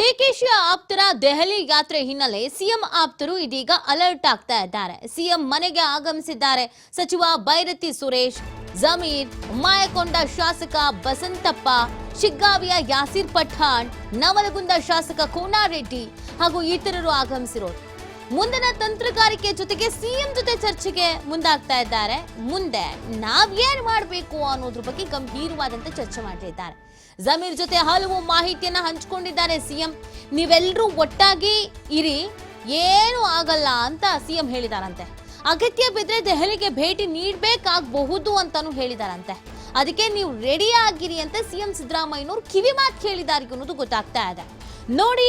ಡಿಕೆಶಿ ಆಪ್ತರ ದೆಹಲಿ ಯಾತ್ರೆ ಹಿನ್ನೆಲೆ ಸಿಎಂ ಆಪ್ತರು ಇದೀಗ ಅಲರ್ಟ್ ಆಗ್ತಾ ಇದ್ದಾರೆ. ಸಿಎಂ ಮನೆಗೆ ಆಗಮಿಸಿದ್ದಾರೆ. ಸಚಿವ ಬೈರತಿ ಸುರೇಶ್, ಜಮೀರ್, ಮಾಯಕೊಂಡ ಶಾಸಕ ಬಸಂತಪ್ಪ, ಶಿಗ್ಗಾವಿಯ ಯಾಸಿರ್ ಪಠಾಣ್, ನವಲಗುಂದ ಶಾಸಕ ಕೋನಾರೆಡ್ಡಿ ಹಾಗೂ ಇತರರು ಆಗಮಿಸಿರೋರು. ಮುಂದಿನ ತಂತ್ರಗಾರಿಕೆ ಜೊತೆಗೆ ಸಿಎಂ ಜೊತೆ ಚರ್ಚೆಗೆ ಮುಂದಾಗ್ತಾ ಇದ್ದಾರೆ. ಮುಂದೆ ನಾವೇನ್ ಮಾಡಬೇಕು ಅನ್ನೋದ್ರ ಬಗ್ಗೆ ಗಂಭೀರವಾದಂತ ಚರ್ಚೆ ಮಾಡ್ತಿದ್ದಾರೆ ಜಮೀರ್ ಜೊತೆ ಹಲವು ಮಾಹಿತಿಯನ್ನ ಹಂಚಿಕೊಂಡಿದ್ದಾರೆ ಸಿಎಂ. ನೀವೆಲ್ಲರೂ ಒಟ್ಟಾಗಿ ಇರಿ, ಏನು ಆಗಲ್ಲ ಅಂತ ಸಿಎಂ ಹೇಳಿದಾರಂತೆ. ಅಗತ್ಯ ಬಿದ್ರೆ ದೆಹಲಿಗೆ ಭೇಟಿ ನೀಡಬೇಕಾಗಬಹುದು ಅಂತಾನು ಹೇಳಿದಾರಂತೆ. ಅದಕ್ಕೆ ನೀವು ರೆಡಿ ಆಗಿರಿ ಅಂತ ಸಿಎಂ ಸಿದ್ದರಾಮಯ್ಯನವರು ಕಿವಿ ಮಾತು ಕೇಳಿದ್ದಾರೆ ಅನ್ನೋದು ಗೊತ್ತಾಗ್ತಾ ಇದೆ. ನೋಡಿ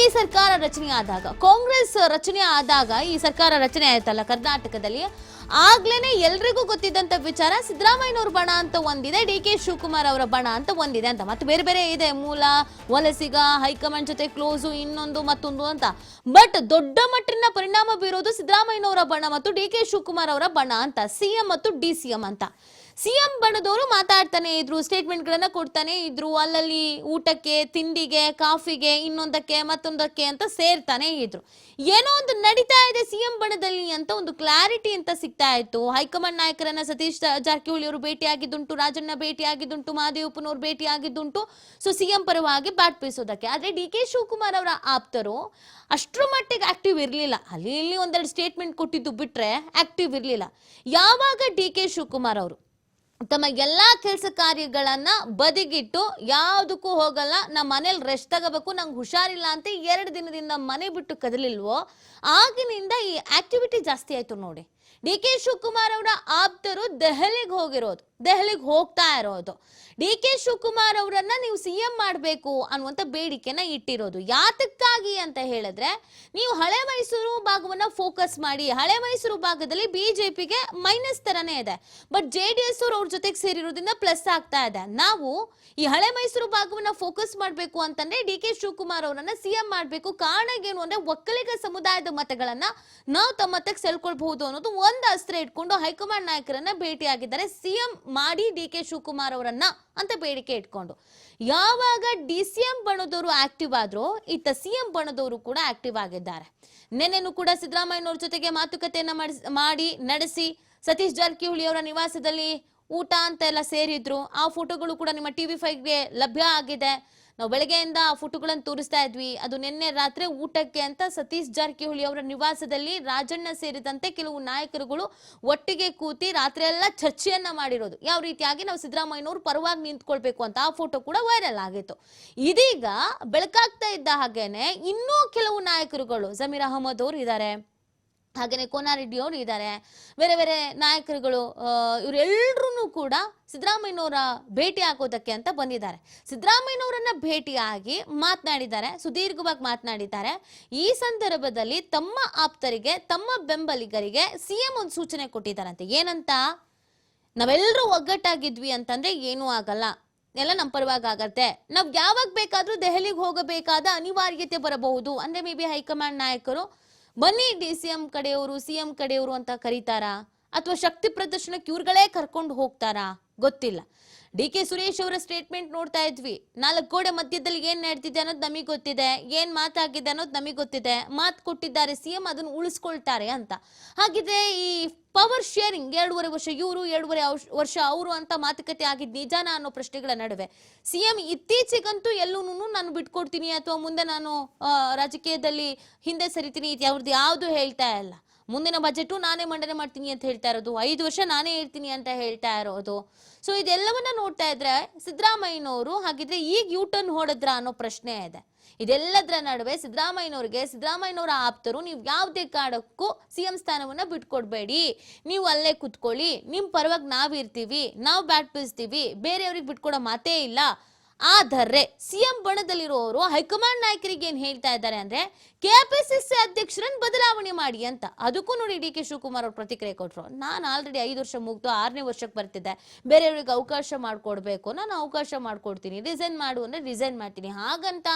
ಈ ಸರ್ಕಾರ ರಚನೆ ಆದಾಗ, ಕಾಂಗ್ರೆಸ್ ರಚನೆ ಆದಾಗ ಈ ಸರ್ಕಾರ ರಚನೆ ಆಯ್ತಲ್ಲ ಕರ್ನಾಟಕದಲ್ಲಿ ಆಗ್ಲೇನೆ ಎಲ್ರಿಗೂ ಗೊತ್ತಿದ್ದಂತ ವಿಚಾರ ಸಿದ್ದರಾಮಯ್ಯನವ್ರ ಬಣ ಅಂತ ಒಂದಿದೆ ಡಿ ಕೆ ಶಿವಕುಮಾರ್ ಅವರ ಬಣ ಅಂತ ಒಂದಿದೆ ಅಂತ. ಮತ್ತೆ ಬೇರೆ ಬೇರೆ ಇದೆ, ಮೂಲ, ವಲಸಿಗ, ಹೈಕಮಾಂಡ್ ಜೊತೆ ಕ್ಲೋಸು, ಇನ್ನೊಂದು ಮತ್ತೊಂದು ಅಂತ. ಬಟ್ ದೊಡ್ಡ ಮಟ್ಟಿನ ಪರಿಣಾಮ ಬೀರೋದು ಸಿದ್ದರಾಮಯ್ಯನವರ ಬಣ ಮತ್ತು ಡಿ ಕೆ ಶಿವಕುಮಾರ್ ಅವರ ಬಣ ಅಂತ ಸಿಎಂ ಮತ್ತು ಡಿ ಸಿಎಂ ಅಂತ. ಸಿಎಂ ಬಣದವರು ಮಾತಾಡ್ತಾನೆ ಇದ್ರು ಸ್ಟೇಟ್ಮೆಂಟ್ ಗಳನ್ನ ಕೊಡ್ತಾನೆ ಇದ್ರು. ಅಲ್ಲಲ್ಲಿ ಊಟಕ್ಕೆ, ತಿಂಡಿಗೆ, ಕಾಫಿಗೆ, ಇನ್ನೊಂದಕ್ಕೆ, ಮತ್ತೊಂದಕ್ಕೆ ಅಂತ ಸೇರ್ತಾನೆ ಇದ್ರು. ಏನೋ ಒಂದು ನಡೀತಾ ಇದೆ ಸಿಎಂ ಬಣದಲ್ಲಿ ಅಂತ ಒಂದು ಕ್ಲಾರಿಟಿ ಅಂತ ಸಿಗ್ತಾ ಇತ್ತು. ಹೈಕಮಾಂಡ್ ನಾಯಕರನ್ನ ಸತೀಶ್ ಜಾರಕಿಹೊಳಿ ಅವರು ಭೇಟಿಯಾಗಿದ್ದುಂಟು, ರಾಜಣ್ಣ ಭೇಟಿಯಾಗಿದ್ದುಂಟು ಮಹಾದೇವಪ್ಪನವ್ರು ಭೇಟಿಯಾಗಿದ್ದುಂಟು. ಸೊ ಸಿಎಂ ಪರವಾಗಿ ಬ್ಯಾಟ್ ಬೀಸೋದಕ್ಕೆ. ಆದ್ರೆ ಡಿ ಕೆ ಶಿವಕುಮಾರ್ ಅವರ ಆಪ್ತರು ಅಷ್ಟರ ಮಟ್ಟಿಗೆ ಆಕ್ಟಿವ್ ಇರಲಿಲ್ಲ. ಅಲ್ಲಿ ಇಲ್ಲಿ ಒಂದೆರಡು ಸ್ಟೇಟ್ಮೆಂಟ್ ಕೊಟ್ಟಿದ್ದು ಬಿಟ್ರೆ ಆಕ್ಟಿವ್ ಇರಲಿಲ್ಲ. ಯಾವಾಗ ಡಿ ಕೆ ಶಿವಕುಮಾರ್ ಅವರು ತಮ್ಮ ಎಲ್ಲಾ ಕೆಲಸ ಕಾರ್ಯಗಳನ್ನ ಬದಿಗಿಟ್ಟು ಯಾವುದಕ್ಕೂ ಹೋಗಲ್ಲ ನಮ್ಮ ಮನೇಲಿ ರೆಸ್ಟ್ ತಗೋಬೇಕು, ನಂಗೆ ಹುಷಾರಿಲ್ಲ ಅಂತ ಎರಡು ದಿನದಿಂದ ಮನೆ ಬಿಟ್ಟು ಕದಲಿಲ್ವೋ, ಆಗಿನಿಂದ ಈ ಆಕ್ಟಿವಿಟಿ ಜಾಸ್ತಿ ಆಯ್ತು ನೋಡಿ. ಡಿ ಕೆ ಶಿವಕುಮಾರ್ ಅವರ ಆಪ್ತರು ದೆಹಲಿಗೆ ಹೋಗಿರೋದು. ದೆಹಲಿಗೆ ಹೋಗ್ತಾ ಇರೋದು. ಡಿ ಕೆ ಶಿವಕುಮಾರ್ ಅವರನ್ನ ನೀವು ಸಿ ಎಂ ಮಾಡಬೇಕು ಅನ್ನುವಂಥ ಬೇಡಿಕೆನ ಇಟ್ಟಿರೋದು. ಯಾತಕ್ಕಾಗಿ ಅಂತ ಹೇಳಿದ್ರೆ, ನೀವು ಹಳೆ ಮೈಸೂರು ಭಾಗವನ್ನ ಫೋಕಸ್ ಮಾಡಿ, ಹಳೆ ಮೈಸೂರು ಭಾಗದಲ್ಲಿ ಬಿಜೆಪಿಗೆ ಮೈನಸ್ ತರನೇ ಇದೆ. ಬಟ್ ಜೆ ಡಿ ಎಸ್ ಅವ್ರ ಜೊತೆಗೆ ಸೇರಿರೋದ್ರಿಂದ ಪ್ಲಸ್ ಆಗ್ತಾ ಇದೆ. ನಾವು ಈ ಹಳೆ ಮೈಸೂರು ಭಾಗವನ್ನ ಫೋಕಸ್ ಮಾಡಬೇಕು ಅಂತಂದ್ರೆ ಡಿ ಕೆ ಶಿವಕುಮಾರ್ ಅವರನ್ನ ಸಿಎಂ ಮಾಡಬೇಕು. ಕಾರಣ ಏನು ಅಂದ್ರೆ ಒಕ್ಕಲಿಗ ಸಮುದಾಯದ ಮತಗಳನ್ನ ನಾವು ತಮ್ಮ ಮತಕ್ಕೆ ಸೆಳ್ಕೊಳ್ಬಹುದು ಅನ್ನೋದು ಒಂದು ಅಸ್ತ್ರ ಇಟ್ಕೊಂಡು ಹೈಕಮಾಂಡ್ ನಾಯಕರನ್ನ ಭೇಟಿಯಾಗಿದ್ದಾರೆ ಸಿಎಂ ಮಾಡಿ ಡಿ ಕೆ ಶಿವಕುಮಾರ್ ಅವರನ್ನ ಅಂತ ಬೇಡಿಕೆ ಇಟ್ಕೊಂಡು. ಯಾವಾಗ ಡಿ ಸಿ ಎಂ ಬಣದವರು ಆಕ್ಟಿವ್ ಆದ್ರೋ ಇತ್ತ ಸಿಎಂ ಬಣದವರು ಕೂಡ ಆಕ್ಟಿವ್ ಆಗಿದ್ದಾರೆ. ನಿನ್ನೆನು ಕೂಡ ಸಿದ್ದರಾಮಯ್ಯನವ್ರ ಜೊತೆಗೆ ಮಾತುಕತೆಯನ್ನ ಮಾಡಿ ನಡೆಸಿ ಸತೀಶ್ ಜಾರಕಿಹೊಳಿ ಅವರ ನಿವಾಸದಲ್ಲಿ ಊಟ ಅಂತ ಎಲ್ಲ ಸೇರಿದ್ರು. ಆ ಫೋಟೋಗಳು ಕೂಡ ನಿಮ್ಮ ಟಿವಿ ಫೈವ್ಗೆ ಲಭ್ಯ ಆಗಿದೆ. ನಾವು ಬೆಳಗ್ಗೆಯಿಂದ ಆ ಫೋಟೋಗಳನ್ನು ತೋರಿಸ್ತಾ ಇದ್ವಿ. ಅದು ನಿನ್ನೆ ರಾತ್ರಿ ಊಟಕ್ಕೆ ಅಂತ ಸತೀಶ್ ಜಾರಕಿಹೊಳಿ ಅವರ ನಿವಾಸದಲ್ಲಿ ರಾಜಣ್ಣ ಸೇರಿದಂತೆ ಕೆಲವು ನಾಯಕರುಗಳು ಒಟ್ಟಿಗೆ ಕೂತಿ ರಾತ್ರಿ ಎಲ್ಲ ಚರ್ಚೆಯನ್ನ ಮಾಡಿರೋದು. ಯಾವ ರೀತಿಯಾಗಿ ನಾವು ಸಿದ್ದರಾಮಯ್ಯನವರು ಪರವಾಗಿ ನಿಂತ್ಕೊಳ್ಬೇಕು ಅಂತ ಆ ಫೋಟೋ ಕೂಡ ವೈರಲ್ ಆಗಿತ್ತು. ಇದೀಗ ಬೆಳಕಾಗ್ತಾ ಇದ್ದ ಹಾಗೇನೆ ಇನ್ನೂ ಕೆಲವು ನಾಯಕರುಗಳು ಜಮೀರ್ ಅಹಮದ್ ಅವರು ಇದ್ದಾರೆ. ಹಾಗೆಯೇ ಕೋನಾರೆಡ್ಡಿ ಅವರು ಇದ್ದಾರೆ. ಬೇರೆ ಬೇರೆ ನಾಯಕರುಗಳು ಇವರೆಲ್ಲರೂ ಕೂಡ ಸಿದ್ದರಾಮಯ್ಯನವರ ಭೇಟಿ ಹಾಕೋದಕ್ಕೆ ಅಂತ ಬಂದಿದ್ದಾರೆ. ಸಿದ್ದರಾಮಯ್ಯನವರನ್ನ ಭೇಟಿಯಾಗಿ ಮಾತನಾಡಿದ್ದಾರೆ, ಸುದೀರ್ಘವಾಗಿ ಮಾತನಾಡಿದ್ದಾರೆ. ಈ ಸಂದರ್ಭದಲ್ಲಿ ತಮ್ಮ ಆಪ್ತರಿಗೆ, ತಮ್ಮ ಬೆಂಬಲಿಗರಿಗೆ ಸಿಎಂ ಒಂದು ಸೂಚನೆ ಕೊಟ್ಟಿದ್ದಾರಂತೆ. ಏನಂತ? ನಾವೆಲ್ಲರೂ ಒಗ್ಗಟ್ಟಾಗಿದ್ವಿ ಅಂತಂದ್ರೆ ಏನೂ ಆಗಲ್ಲ. ಎಲ್ಲ ನಮ್ಮ ಪರವಾಗಿ ಆಗತ್ತೆ. ನಾವು ಯಾವಾಗ ಬೇಕಾದರೂ ದೆಹಲಿಗೆ ಹೋಗಬೇಕಾದ ಅನಿವಾರ್ಯತೆ ಬರಬಹುದು. ಅಂದ್ರೆ ಮೇ ಬಿ ಹೈಕಮಾಂಡ್ ನಾಯಕರು ಬನ್ನಿ ಡಿ ಸಿ ಎಂ ಕಡೆಯವರು, ಸಿ ಎಂ ಕಡೆಯವರು ಅಂತ ಕರೀತಾರಾ? ಅಥವಾ ಶಕ್ತಿ ಪ್ರದರ್ಶನಕ್ಕೆ ಇವ್ರುಗಳೇ ಕರ್ಕೊಂಡು ಹೋಗ್ತಾರಾ? ಗೊತ್ತಿಲ್ಲ. ಡಿ ಕೆ ಸುರೇಶ್ ಅವರ ಸ್ಟೇಟ್ಮೆಂಟ್ ನೋಡ್ತಾ ಇದ್ವಿ. ನಾಲ್ಕು ಕೋಡೆ ಮಧ್ಯದಲ್ಲಿ ಏನ್ ನಡೆದಿದೆ ಅನ್ನೋದು ನಮಗೆ ಗೊತ್ತಿದೆ. ಏನ್ ಮಾತಾಗಿದೆ ಅನ್ನೋದು ನಮಗೆ ಗೊತ್ತಿದೆ. ಮಾತು ಕೊಟ್ಟಿದ್ದಾರೆ, ಸಿಎಂ ಅದನ್ನು ಉಳಿಸ್ಕೊಳ್ತಾರೆ ಅಂತ. ಹಾಗಿದ್ರೆ ಈ ಪವರ್ ಶೇರಿಂಗ್ ಎರಡೂವರೆ ವರ್ಷ ಇವರು, ಎರಡೂವರೆ ವರ್ಷ ಅವರು ಅಂತ ಮಾತುಕತೆ ಆಗಿದ್ ನಿಜಾನ ಅನ್ನೋ ಪ್ರಶ್ನೆಗಳ ನಡುವೆ. ಸಿಎಂ ಇತ್ತೀಚೆಗಂತೂ ಎಲ್ಲೂ ನಾನು ಬಿಟ್ಕೊಡ್ತೀನಿ ಅಥವಾ ಮುಂದೆ ನಾನು ರಾಜಕೀಯದಲ್ಲಿ ಹಿಂದೆ ಸರಿತೀನಿ ಯಾವ್ದು ಯಾವುದು ಹೇಳ್ತಾ ಇಲ್ಲ. ಮುಂದಿನ ಬಜೆಟು ನಾನೇ ಮಂಡನೆ ಮಾಡ್ತೀನಿ ಅಂತ ಹೇಳ್ತಾ ಇರೋದು, ಐದು ವರ್ಷ ನಾನೇ ಇರ್ತೀನಿ ಅಂತ ಹೇಳ್ತಾ ಇರೋದು. ಸೊ ಇದೆಲ್ಲವನ್ನ ನೋಡ್ತಾ ಇದ್ರೆ ಸಿದ್ದರಾಮಯ್ಯನವರು ಹಾಗಿದ್ರೆ ಈಗ ಯೂ ಟರ್ನ್ ಹೊಡೆದ್ರ ಅನ್ನೋ ಪ್ರಶ್ನೆ ಇದೆ. ಇದೆಲ್ಲದರ ನಡುವೆ ಸಿದ್ದರಾಮಯ್ಯನವ್ರಿಗೆ, ಸಿದ್ದರಾಮಯ್ಯನವರ ಆಪ್ತರು ನೀವು ಯಾವುದೇ ಕಾರಣಕ್ಕೂ ಸಿಎಂ ಸ್ಥಾನವನ್ನ ಬಿಟ್ಕೊಡ್ಬೇಡಿ. ನೀವು ಅಲ್ಲೇ ಕುತ್ಕೊಳ್ಳಿ ನಿಮ್ಮ ಪರವಾಗಿ ನಾವಿರ್ತೀವಿ, ನಾವು ಬ್ಯಾಟ್ ಬೀಸ್ತೀವಿ ಬೇರೆಯವ್ರಿಗೆ ಬಿಟ್ಕೊಡೋ ಮಾತೇ ಇಲ್ಲ. ಆದರೆ ಸಿಎಂ ಬಣದಲ್ಲಿರುವವರು ಹೈಕಮಾಂಡ್ ನಾಯಕರಿಗೆ ಏನ್ ಹೇಳ್ತಾ ಇದ್ದಾರೆ ಅಂದ್ರೆ ಕೆಪಿಸಿಸಿ ಅಧ್ಯಕ್ಷರನ್ನ ಬದಲಾವಣೆ ಮಾಡಿ ಅಂತ. ಅದಕ್ಕೂ ನೋಡಿ ಡಿ ಕೆ ಶಿವಕುಮಾರ್ ಅವ್ರು ಪ್ರತಿಕ್ರಿಯೆ ಕೊಟ್ಟರು ನಾನು ಆಲ್ರೆಡಿ ಐದು ವರ್ಷ ಮುಗ್ದು ಆರನೇ ವರ್ಷಕ್ಕೆ ಬರ್ತಿದ್ದೆ. ಬೇರೆಯವ್ರಿಗೆ ಅವಕಾಶ ಮಾಡಿಕೊಡ್ಬೇಕು ನಾನು ಅವಕಾಶ ಮಾಡಿಕೊಡ್ತೀನಿ. ರಿಸೈನ್ ಮಾಡು ಅಂದ್ರೆ ರಿಸೈನ್ ಮಾಡ್ತೀನಿ. ಹಾಗಂತ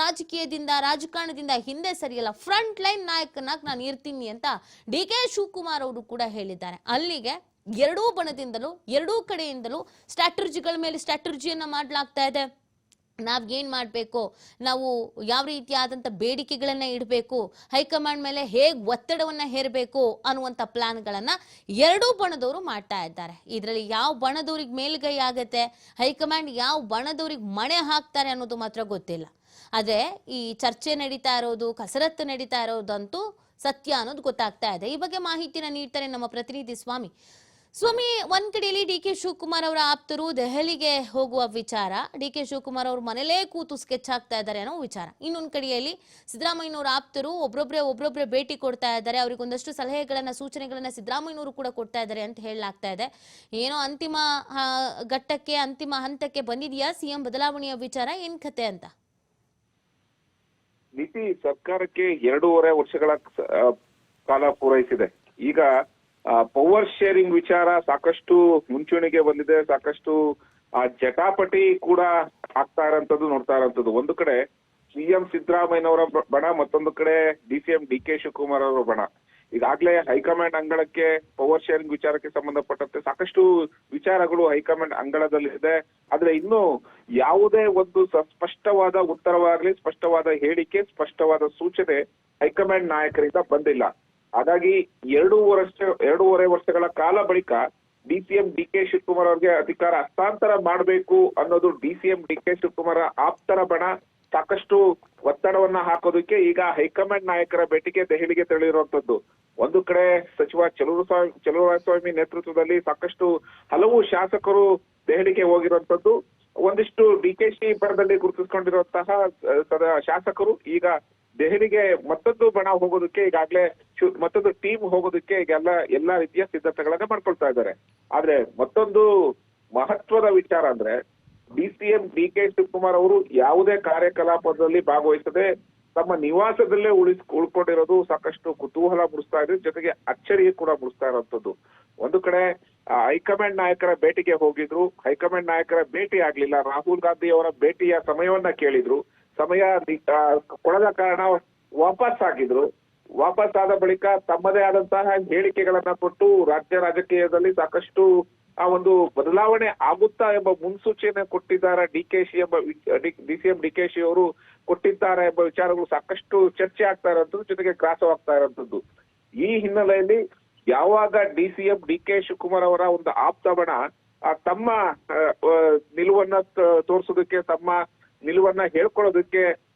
ರಾಜಕೀಯದಿಂದ, ರಾಜಕಾರಣದಿಂದ ಹಿಂದೆ ಸರಿಯಲ್ಲ. ಫ್ರಂಟ್ ಲೈನ್ ನಾಯಕನಾಗಿ ನಾನು ಇರ್ತೀನಿ ಅಂತ ಡಿ ಕೆ ಶಿವಕುಮಾರ್ ಅವರು ಕೂಡ ಹೇಳಿದ್ದಾರೆ. ಅಲ್ಲಿಗೆ ಎರಡೂ ಬಣದಿಂದಲೂ, ಎರಡೂ ಕಡೆಯಿಂದಲೂ ಸ್ಟ್ರಾಟರ್ಜಿಗಳ ಮೇಲೆ ಸ್ಟ್ರಾಟರ್ಜಿಯನ್ನು ಮಾಡಲಾಗ್ತಾ ಇದೆ. ನಾವು ಏನು ಮಾಡಬೇಕು? ನಾವು ಯಾವ ರೀತಿಯಾದಂಥ ಬೇಡಿಕೆಗಳನ್ನು ಇಡಬೇಕು? ಹೈಕಮಾಂಡ್ ಮೇಲೆ ಹೇಗೆ ಒತ್ತಡವನ್ನು ಹೇರಬೇಕು ಅನ್ನುವಂಥ ಪ್ಲಾನ್ಗಳನ್ನು ಎರಡೂ ಬಣದವರು ಮಾಡ್ತಾ ಇದ್ದಾರೆ. ಇದರಲ್ಲಿ ಯಾವ ಬಣದವ್ರಿಗೆ ಮೇಲುಗೈ ಆಗುತ್ತೆ? ಹೈಕಮಾಂಡ್ ಯಾವ ಬಣದವ್ರಿಗೆ ಮಣೆ ಹಾಕ್ತಾರೆ ಅನ್ನೋದು ಮಾತ್ರ ಗೊತ್ತಿಲ್ಲ. ಆದರೆ ಈ ಚರ್ಚೆ ನಡೀತಾ ಇರೋದು, ಕಸರತ್ತು ನಡೀತಾ ಇರೋದಂತೂ ಸತ್ಯ ಅನ್ನೋದು ಗೊತ್ತಾಗ್ತಾ ಇದೆ. ಈ ಬಗ್ಗೆ ಮಾಹಿತಿನ ನೀಡ್ತಾರೆ ನಮ್ಮ ಪ್ರತಿನಿಧಿ ಸ್ವಾಮಿ. ಸ್ವಾಮಿ, ಒಂದ್ ಕಡೆಯಲ್ಲಿ ಡಿ ಕೆ ಶಿವಕುಮಾರ್ ಅವರ ಆಪ್ತರು ದೆಹಲಿಗೆ ಹೋಗುವ ವಿಚಾರ. ಡಿ ಕೆ ಶಿವಕುಮಾರ್ ಅವ್ರ ಮನೇಲೇ ಕೂತು ಸ್ಕೆಚ್ ಹಾಕ್ತಾ ಇದ್ದಾರೆ ಅನ್ನೋ ವಿಚಾರ. ಇನ್ನೊಂದ್ ಕಡೆಯಲ್ಲಿ ಸಿದ್ದರಾಮಯ್ಯನವರ ಆಪ್ತರು ಒಬ್ಬೊಬ್ರೆ ಒಬ್ರೊಬ್ರೆ ಭೇಟಿ ಕೊಡ್ತಾ ಇದ್ದಾರೆ. ಅವ್ರಿಗೆ ಒಂದಷ್ಟು ಸಲಹೆಗಳನ್ನ, ಸೂಚನೆಗಳನ್ನ ಸಿದ್ದರಾಮಯ್ಯನವರು ಕೂಡ ಕೊಡ್ತಾ ಇದ್ದಾರೆ ಅಂತ ಹೇಳಲಾಗ್ತಾ ಇದೆ. ಏನೋ ಅಂತಿಮ ಘಟ್ಟಕ್ಕೆ, ಅಂತಿಮ ಹಂತಕ್ಕೆ ಬಂದಿದೆಯಾ ಸಿಎಂ ಬದಲಾವಣೆಯ ವಿಚಾರ? ಏನ್ ಕತೆ ಅಂತ? ನೀತಿ ಸರ್ಕಾರಕ್ಕೆ ಎರಡೂವರೆ ವರ್ಷಗಳ ಕಾಲ ಪೂರೈಸಿದೆ. ಈಗ ಪವರ್ ಶೇರಿಂಗ್ ವಿಚಾರ ಸಾಕಷ್ಟು ಮುಂಚೂಣಿಗೆ ಬಂದಿದೆ, ಸಾಕಷ್ಟು, ಆ, ಜಟಾಪಟಿ ಕೂಡ ಆಗ್ತಾ ಇರೋಂಥದ್ದು, ನೋಡ್ತಾ ಇರೋಂಥದ್ದು. ಒಂದು ಕಡೆ ಸಿಎಂ ಸಿದ್ದರಾಮಯ್ಯನವರ ಬಣ, ಮತ್ತೊಂದು ಕಡೆ D C M D K Shivakumar ಅವರ ಬಣ. ಈಗಾಗಲೇ ಹೈಕಮಾಂಡ್ ಅಂಗಳಕ್ಕೆ ಪವರ್ ಶೇರಿಂಗ್ ವಿಚಾರಕ್ಕೆ ಸಂಬಂಧಪಟ್ಟಂತೆ ಸಾಕಷ್ಟು ವಿಚಾರಗಳು ಹೈಕಮಾಂಡ್ ಅಂಗಳದಲ್ಲಿದೆ. ಆದ್ರೆ ಇನ್ನು ಯಾವುದೇ ಒಂದು ಸ್ಪಷ್ಟವಾದ ಉತ್ತರವಾಗಲಿ, ಸ್ಪಷ್ಟವಾದ ಹೇಳಿಕೆ, ಸ್ಪಷ್ಟವಾದ ಸೂಚನೆ ಹೈಕಮಾಂಡ್ ನಾಯಕರಿಂದ ಬಂದಿಲ್ಲ. ಹಾಗಾಗಿ ಎರಡು ವರ್ಷ ಎರಡೂವರೆ ವರ್ಷಗಳ ಕಾಲ ಬಳಿಕ ಡಿಸಿಎಂ ಡಿ ಕೆ ಶಿವಕುಮಾರ್ ಅವರಿಗೆ ಅಧಿಕಾರ ಹಸ್ತಾಂತರ ಮಾಡಬೇಕು ಅನ್ನೋದು ಡಿಸಿಎಂ ಡಿ ಕೆ ಶಿವಕುಮಾರ್ ಆಪ್ತರ ಬಣ. ಸಾಕಷ್ಟು ಒತ್ತಡವನ್ನ ಹಾಕೋದಕ್ಕೆ ಈಗ ಹೈಕಮಾಂಡ್ ನಾಯಕರ ಭೇಟಿಗೆ ದೆಹಲಿಗೆ ತೆರಳಿರುವಂತದ್ದು ಒಂದು ಕಡೆ ಸಚಿವ ಚಲೂರು ಚಲುವರಾಯಸ್ವಾಮಿ ನೇತೃತ್ವದಲ್ಲಿ ಸಾಕಷ್ಟು ಹಲವು ಶಾಸಕರು ದೆಹಲಿಗೆ ಹೋಗಿರುವಂತದ್ದು ಒಂದಿಷ್ಟು ಡಿ ಕೆ ಶಿ ಬರದಲ್ಲಿ ಗುರುತಿಸಿಕೊಂಡಿರುವಂತಹ ಶಾಸಕರು ಈಗ ದೆಹಲಿಗೆ ಮತ್ತೊಂದು ಬಣ ಹೋಗೋದಕ್ಕೆ ಈಗಾಗಲೇ ಮತ್ತೊಂದು ಟೀಮ್ ಹೋಗೋದಕ್ಕೆ ಈಗೆಲ್ಲ ಎಲ್ಲಾ ರೀತಿಯ ಸಿದ್ಧತೆಗಳನ್ನ ಮಾಡ್ಕೊಳ್ತಾ ಇದ್ದಾರೆ. ಆದ್ರೆ ಮತ್ತೊಂದು ಮಹತ್ವದ ವಿಚಾರ ಅಂದ್ರೆ D C M D K Shivakumar ಅವರು ಯಾವುದೇ ಕಾರ್ಯಕಲಾಪದಲ್ಲಿ ಭಾಗವಹಿಸದೆ ತಮ್ಮ ನಿವಾಸದಲ್ಲೇ ಉಳಿಸ್, ಉಳ್ಕೊಂಡಿರೋದು ಸಾಕಷ್ಟು ಕುತೂಹಲ ಮೂಡಿಸ್ತಾ ಇದೆ ಜೊತೆಗೆ ಅಚ್ಚರಿ ಕೂಡ ಮೂಡಿಸ್ತಾ ಇರುವಂತದ್ದು ಒಂದು ಕಡೆ ಹೈಕಮಾಂಡ್ ನಾಯಕರ ಭೇಟಿಗೆ ಹೋಗಿದ್ರು. ಹೈಕಮಾಂಡ್ ನಾಯಕರ ಭೇಟಿ ಆಗ್ಲಿಲ್ಲ. ರಾಹುಲ್ ಗಾಂಧಿ ಅವರ ಭೇಟಿಯ ಸಮಯವನ್ನ ಕೇಳಿದ್ರು. ಸಮಯ ಕೊಡದ ಕಾರಣ ವಾಪಸ್ ಆಗಿದ್ರು. ವಾಪಸ್ ಆದ ಬಳಿಕ ತಮ್ಮದೇ ಆದಂತಹ ಹೇಳಿಕೆಗಳನ್ನ ಕೊಟ್ಟು ರಾಜ್ಯ ರಾಜಕೀಯದಲ್ಲಿ ಸಾಕಷ್ಟು ಆ ಒಂದು ಬದಲಾವಣೆ ಆಗುತ್ತಾ ಎಂಬ ಮುನ್ಸೂಚನೆ ಕೊಟ್ಟಿದ್ದಾರೆ ಡಿ ಕೆ ಸಿ ಎಂಬ D C M D K she ಅವರು ಕೊಟ್ಟಿದ್ದಾರೆ ಎಂಬ ವಿಚಾರಗಳು ಸಾಕಷ್ಟು ಚರ್ಚೆ ಆಗ್ತಾ ಇರೋಂಥದ್ದು, ಜೊತೆಗೆ ಗ್ರಾಸವಾಗ್ತಾ ಇರೋಂಥದ್ದು. ಈ ಹಿನ್ನೆಲೆಯಲ್ಲಿ ಯಾವಾಗ D C M, D K Shivakumar ಅವರ ಒಂದು ಆಪ್ತ ಬಣ ತಮ್ಮ ನಿಲುವನ್ನ ತೋರ್ಸೋದಕ್ಕೆ ತಮ್ಮ ನಿಲುವನ್ನ ಹೇಳ್ಕೊಳ್ಳೋದಕ್ಕೆ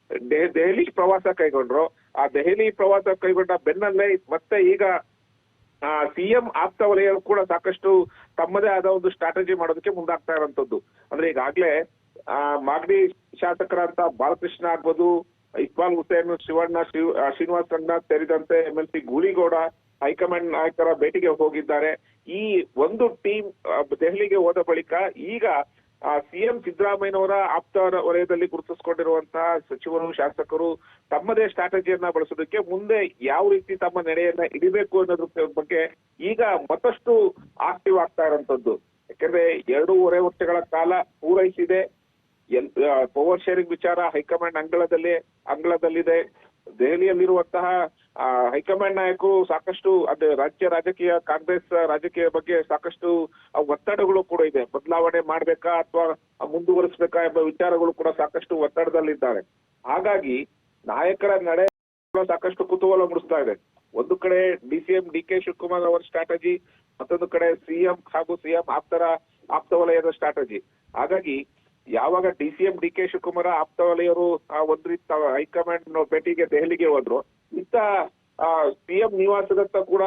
ದೆಹಲಿ ಪ್ರವಾಸ ಕೈಗೊಂಡ್ರು. ಆ ದೆಹಲಿ ಪ್ರವಾಸ ಕೈಗೊಂಡ ಬೆನ್ನಲ್ಲೇ ಮತ್ತೆ ಈಗ ಸಿಎಂ ಆಪ್ತ ವಲಯರು ಕೂಡ ಸಾಕಷ್ಟು ತಮ್ಮದೇ ಆದ ಒಂದು ಸ್ಟ್ರಾಟಜಿ ಮಾಡೋದಕ್ಕೆ ಮುಂದಾಗ್ತಾ ಇರುವಂತದ್ದು ಅಂದ್ರೆ ಈಗಾಗ್ಲೇ, ಆ, ಮಾಗಡಿ ಶಾಸಕರಂತ ಬಾಲಕೃಷ್ಣ ಆಗ್ಬೋದು, ಇಕ್ಬಾಲ್ ಹುಸೇನ್, ಶಿವಣ್ಣ, ಶಿವ್ ಶ್ರೀನಿವಾಸ್ ರಂಗನಾಥ್ ಸೇರಿದಂತೆ M L C Guligowda, high command ನಾಯಕರ ಭೇಟಿಗೆ ಹೋಗಿದ್ದಾರೆ. ಈ ಒಂದು ಟೀಮ್ ದೆಹಲಿಗೆ ಹೋದ ಬಳಿಕ ಈಗ ಸಿಎಂ ಸಿದ್ದರಾಮಯ್ಯನವರ ಆಪ್ತ ವಲಯದಲ್ಲಿ ಗುರುತಿಸಿಕೊಂಡಿರುವಂತಹ ಸಚಿವರು, ಶಾಸಕರು ತಮ್ಮದೇ ಸ್ಟ್ರಾಟಜಿಯನ್ನ ಬಳಸೋದಕ್ಕೆ ಮುಂದೆ ಯಾವ ರೀತಿ ತಮ್ಮ ನೆಡೆಯನ್ನ ಇಡಬೇಕು ಅನ್ನೋದ್ರ ಬಗ್ಗೆ ಈಗ ಮತ್ತಷ್ಟು ಆಕ್ಟಿವ್ ಆಗ್ತಾ ಇರುವಂತದ್ದು. ಯಾಕಂದ್ರೆ ಎರಡೂವರೆ ವರ್ಷಗಳ ಕಾಲ ಪೂರೈಸಿದೆ. ಎಲ್ ಪವರ್ ಶೇರಿಂಗ್ ವಿಚಾರ ಹೈಕಮಾಂಡ್ ಅಂಗಳದಲ್ಲಿ, ಅಂಗಳದಲ್ಲಿದೆ. ದೆಹಲಿಯಲ್ಲಿರುವಂತಹ ಹೈಕಮಾಂಡ್ ನಾಯಕರು ಸಾಕಷ್ಟು ಅದೇ ರಾಜ್ಯ ರಾಜಕೀಯ ಕಾಂಗ್ರೆಸ್ ರಾಜಕೀಯ ಬಗ್ಗೆ ಸಾಕಷ್ಟು ಆ, ಒತ್ತಡಗಳು ಕೂಡ ಇದೆ. ಬದಲಾವಣೆ ಮಾಡ್ಬೇಕಾ ಅಥವಾ ಮುಂದುವರಿಸಬೇಕಾ ಎಂಬ ವಿಚಾರಗಳು ಕೂಡ ಸಾಕಷ್ಟು ಒತ್ತಡದಲ್ಲಿದ್ದಾರೆ. ಹಾಗಾಗಿ ನಾಯಕರ ನಡೆ ಸಾಕಷ್ಟು ಕುತೂಹಲ ಮೂಡಿಸ್ತಾ ಇದೆ. ಒಂದು ಕಡೆ D C M D K Shivakumar ಅವರ ಸ್ಟ್ರಾಟಜಿ ಮತ್ತೊಂದು ಕಡೆ ಸಿಎಂ ಹಾಗೂ ಸಿಎಂ ಆಪ್ತರ ಆಪ್ತ ವಲಯದ ಸ್ಟ್ರಾಟಜಿ. ಹಾಗಾಗಿ ಯಾವಾಗ D C M D K Shivakumar ಆಪ್ತ ವಲಯರು ಆ, ಒಂದ್ ರೀತಿ ಹೈಕಮಾಂಡ್ ಭೇಟಿಗೆ ದೆಹಲಿಗೆ ಹೋದ್ರು ಇತ್ತ ಸಿಎಂ ನಿವಾಸದತ್ತ ಕೂಡ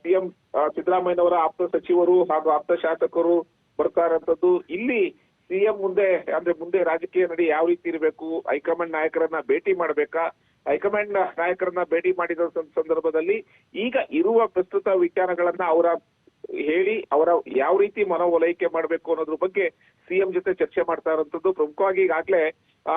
ಸಿಎಂ ಸಿದ್ದರಾಮಯ್ಯನವರ ಆಪ್ತ ಸಚಿವರು ಹಾಗೂ ಆಪ್ತ ಶಾಸಕರು ಬರ್ತಾರಂತದ್ದು ಇಲ್ಲಿ ಸಿಎಂ ಮುಂದೆ ಅಂದ್ರೆ ಮುಂದೆ ರಾಜಕೀಯ ನಡಿ ಯಾವ ರೀತಿ ಇರಬೇಕು? ಹೈಕಮಾಂಡ್ ನಾಯಕರನ್ನ ಭೇಟಿ ಮಾಡ್ಬೇಕಾ? ಹೈಕಮಾಂಡ್ ನಾಯಕರನ್ನ ಭೇಟಿ ಮಾಡಿದ ಸಂದರ್ಭದಲ್ಲಿ ಈಗ ಇರುವ ಪ್ರಸ್ತುತ ವಿಚಾರಗಳನ್ನ ಅವರ ಹೇಳಿ ಅವರ ಯಾವ ರೀತಿ ಮನವೊಲೈಕೆ ಮಾಡಬೇಕು ಅನ್ನೋದ್ರ ಬಗ್ಗೆ ಸಿಎಂ ಜೊತೆ ಚರ್ಚೆ ಮಾಡ್ತಾ ಇರುವಂತದ್ದು ಪ್ರಮುಖವಾಗಿ ಈಗಾಗ್ಲೇ ಆ,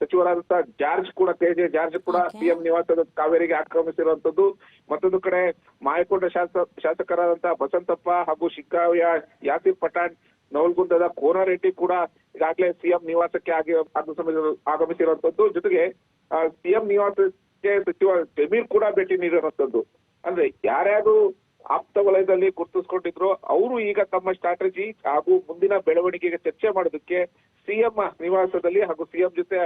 ಸಚಿವರಾದಂತಹ ಜಾರ್ಜ್ ಕೂಡ ತೇಜೆ ಜಾರ್ಜ್ ಕೂಡ ಸಿಎಂ ನಿವಾಸದ ಕಾವೇರಿಗೆ ಆಕ್ರಮಿಸಿರುವಂತದ್ದು ಮತ್ತೊಂದು ಕಡೆ ಮಾಯಕೊಂಡ ಶಾಸಕ ಶಾಸಕರಾದಂತಹ ಬಸಂತಪ್ಪ ಹಾಗೂ ಶಿಕ್ಕಾವಿಯ ಯಾಸಿರ್ ಪಠಾಣ್ ನವಲ್ಗುಂದದ ಕೋನಾರೆಡ್ಡಿ ಕೂಡ ಈಗಾಗಲೇ ಸಿಎಂ ನಿವಾಸಕ್ಕೆ ಆಗಿ ಆಗಮಿಸಿರು- ಆಗಮಿಸಿರುವಂತದ್ದು ಜೊತೆಗೆ ಸಿಎಂ ನಿವಾಸಕ್ಕೆ ಸಚಿವ ಜಮೀರ್ ಕೂಡ ಭೇಟಿ ನೀಡಿರುವಂತದ್ದು ಅಂದ್ರೆ ಯಾರ್ಯಾರು ಆಪ್ತ ವಲಯದಲ್ಲಿ ಗುರುತಿಸ್ಕೊಂಡಿದ್ರು. ಅವರು ಈಗ ತಮ್ಮ ಸ್ಟ್ರಾಟಜಿ ಹಾಗೂ ಮುಂದಿನ ಬೆಳವಣಿಗೆಗೆ ಚರ್ಚೆ ಮಾಡೋದಕ್ಕೆ ಸಿಎಂ ನಿವಾಸದಲ್ಲಿ ಹಾಗೂ ಸಿಎಂ ಜೊತೆ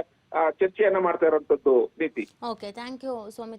ಚರ್ಚೆಯನ್ನ ಮಾಡ್ತಾ ಇರುವಂತದ್ದು ನೀತಿ. Okay thank you Swami